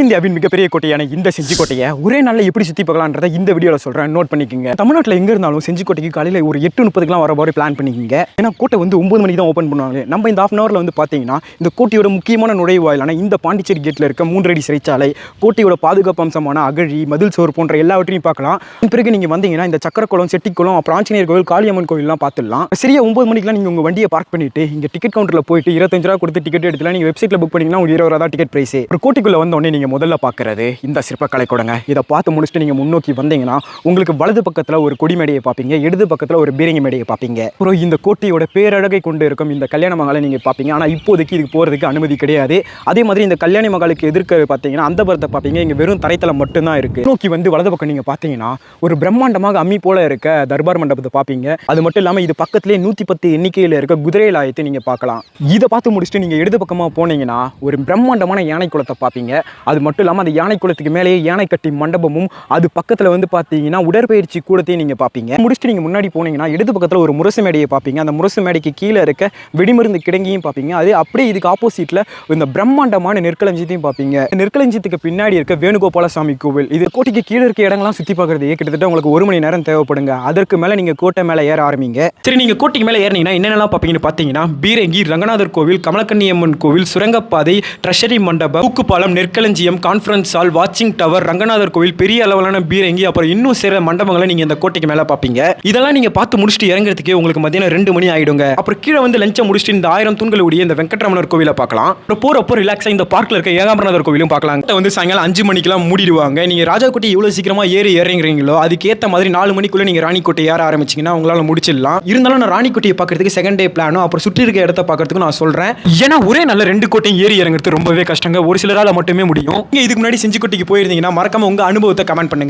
இந்தியாவின் மிகப்பெரிய கோட்டையான இந்த செஞ்சிக்கோட்டையை ஒரே நாளில் எப்படி சுற்றி பார்க்கலான்றத இந்த வீடியோவில் சொல்கிறேன் நோட் பண்ணிக்கோங்க. தமிழ்நாட்டில் எங்கே இருந்தாலும் செஞ்சிக்கோட்டைக்கு காலையில் ஒரு எட்டு முப்பதுக்குலாம் வர மாதிரி பிளான் பண்ணிக்கிங்க. ஏன்னா கோட்டை வந்து ஒம்பது மணிக்கு தான் ஓப்பன் பண்ணுவாங்க. நம்ம இந்த ஆஃப் அன் ஹவரில் வந்து பார்த்தீங்கன்னா இந்த கோட்டையோட முக்கியமான நுழைவாயிலான இந்த பாண்டிச்சேரி கேட்டில் இருக்க மூன்றடி சிறைச்சாலை கோட்டையோட பாதுகாப்பு அம்சமான அகழி மதில் சோறு போன்ற எல்லாவற்றையும் பார்க்கலாம். பிறகு நீங்கள் வந்தீங்கன்னா இந்த சக்கரக்குளம் செட்டிக்குளம் அப்புறம் ஆஞ்சநேயர் கோவில் காளியம்மன் கோவில்லாம் பார்த்துடலாம். சரியா ஒம்பது மணிக்கெலாம் நீங்கள் உங்கள் வண்டியை பார்க் பண்ணிட்டு இங்கே டிக்கெட் கவுண்டரில் போயிட்டு இருபத்தஞ்சு ரூபா கொடுத்து டிக்கெட் எடுத்துலாம் நீங்கள் வெப்சைட்டில் புக் பண்ணிங்கன்னா உங்களுக்கு இருபது ரூபா தான் டிக்கெட் ப்ரைஸ் ஒரு கோட்டைக்குள்ளே வந்தோடனே நீங்கள் நீங்கள் முதல்ல பார்க்குறது இந்த சிற்பக்கலை கூடங்க. இதை பார்த்து முடிச்சுட்டு நீங்கள் முன்னோக்கி வந்தீங்கன்னா உங்களுக்கு வலது பக்கத்தில் ஒரு கொடி மேடையை பார்ப்பீங்க இடது பக்கத்தில் ஒரு பீரங்கி மேடையை பார்ப்பீங்க. அப்புறம் இந்த கோட்டையோட பேரழகை கொண்டு இருக்கும் இந்த கல்யாண மகளை நீங்கள் பார்ப்பீங்க. ஆனால் இப்போதைக்கு இதுக்கு போகிறதுக்கு அனுமதி கிடையாது. அதே மாதிரி இந்த கல்யாண மகளுக்கு எதிர்க்க பார்த்தீங்கன்னா அந்த பரத்தை பார்ப்பீங்க. இங்கே வெறும் தரைத்தளம் மட்டும்தான் இருக்குது நோக்கி வந்து வலது பக்கம் நீங்கள் பார்த்தீங்கன்னா ஒரு பிரம்மாண்டமாக அம்மி போல இருக்க தர்பார் மண்டபத்தை பார்ப்பீங்க. அது மட்டும் இல்லாமல் இது பக்கத்துலேயே நூற்றி பத்து எண்ணிக்கையில் இருக்க குதிரை லாயத்தை நீங்கள் பார்க்கலாம். இதை பார்த்து முடிச்சுட்டு நீங்கள் இடது பக்கமாக போனீங்கன்னா ஒரு பிரம்மாண்டமான யானை குளத்தை பார்ப்பீங்க. அது மட்டும் இல்லாமல் அந்த யானை குளத்துக்கு மேலேயே யானை கட்டி மண்டபமும் அது பக்கத்தில் வந்து பார்த்தீங்கன்னா உடற்பயிற்சி கூடத்தையும் நீங்கள் பார்ப்பீங்க முடிச்சுட்டு நீங்கள் முன்னாடி போனீங்கன்னா இடது பக்கத்தில் ஒரு முரசு மேடையை பார்ப்பீங்க அந்த முரசு மேடைக்கு கீழே இருக்க வெடிமருந்து கிடங்கியும் பார்ப்பீங்க அது அப்படியே இதுக்கு ஆப்போசிட்டில் இந்த பிரம்மாண்டமான நெற்களஞ்சியத்தையும் பார்ப்பீங்க நெற்களஞ்சியத்துக்கு பின்னாடி இருக்க வேணுகோபால சாமி கோவில். இது கோட்டைக்கு கீழே இருக்க இடங்கள்லாம் சுற்றி பார்க்குறது கிட்டத்தட்ட உங்களுக்கு ஒரு மணி நேரம் தேவைப்படுங்க. அதற்கு மேலே நீங்கள் கோட்டை மேலே ஏற ஆரம்பிங்க. சரி நீங்கள் கோட்டைக்கு மேலே ஏறினீங்கன்னா என்னென்னலாம் பார்ப்பீங்கன்னு பார்த்தீங்கன்னா பீரங்கி ரங்கநாதர் கோவில் கமலக்கண்ணியம்மன் கோவில் சுரங்கப்பாதை ட்ரெஷரி மண்டபம் தூக்குப்பாலம் மியூசியம் கான்ஃபரன்ஸ் ஹால் வாட்சிங் டவர் ரங்கநாதர் கோவில் பெரிய அளவிலான பீரங்கி அப்புறம் இன்னும் சில மண்டபங்களை நீங்கள் இந்த கோட்டைக்கு மேலே பார்ப்பீங்க இதெல்லாம் நீங்கள் பார்த்து முடிச்சுட்டு இறங்குறதுக்கே உங்களுக்கு மதியானம் ரெண்டு மணி ஆயிடுங்க. அப்புறம் கீழே வந்து லஞ்சம் முடிச்சுட்டு இந்த ஆயிரம் தூண்களுடைய இந்த வெங்கட்ரமணர் கோவிலை பார்க்கலாம் அப்புறம் போகிறப்போ ரிலாக்ஸாக இந்த பார்க்கில் இருக்க ஏகாம்பரநாதர் கோவிலும் பார்க்கலாம் வந்து சாயங்காலம் அஞ்சு மணிக்கெல்லாம் மூடிடுவாங்க. நீங்கள் ராஜாக்கோட்டை எவ்வளோ சீக்கிரமாக ஏறி இறங்குறீங்களோ அதுக்கேற்ற மாதிரி நாலு மணிக்குள்ளே நீங்கள் ராணிக்கோட்டை ஏற ஆரம்பிச்சிங்கன்னா உங்களால் முடிச்சிடலாம். இருந்தாலும் நான் ராணிக்கோட்டையை பார்க்கறதுக்கு செகண்ட் டே பிளானும் அப்புறம் சுற்றி இருக்க இடத்த பார்க்கறதுக்கு நான் சொல்கிறேன் ஏன்னா ஒரே நல்ல ரெண்டு கோட்டையும் ஏறி இறங்குறது ரொம்பவே கஷ்டங்க. ஒரு சிலரால் மட்டுமே முடியும். நீங்கள் இதுக்கு முன்னாடி செஞ்சிக்கோட்டைக்கு போயிருந்தீங்கன்னா மறக்காம உங்கள் அனுபவத்தை கமெண்ட் பண்ணுங்க.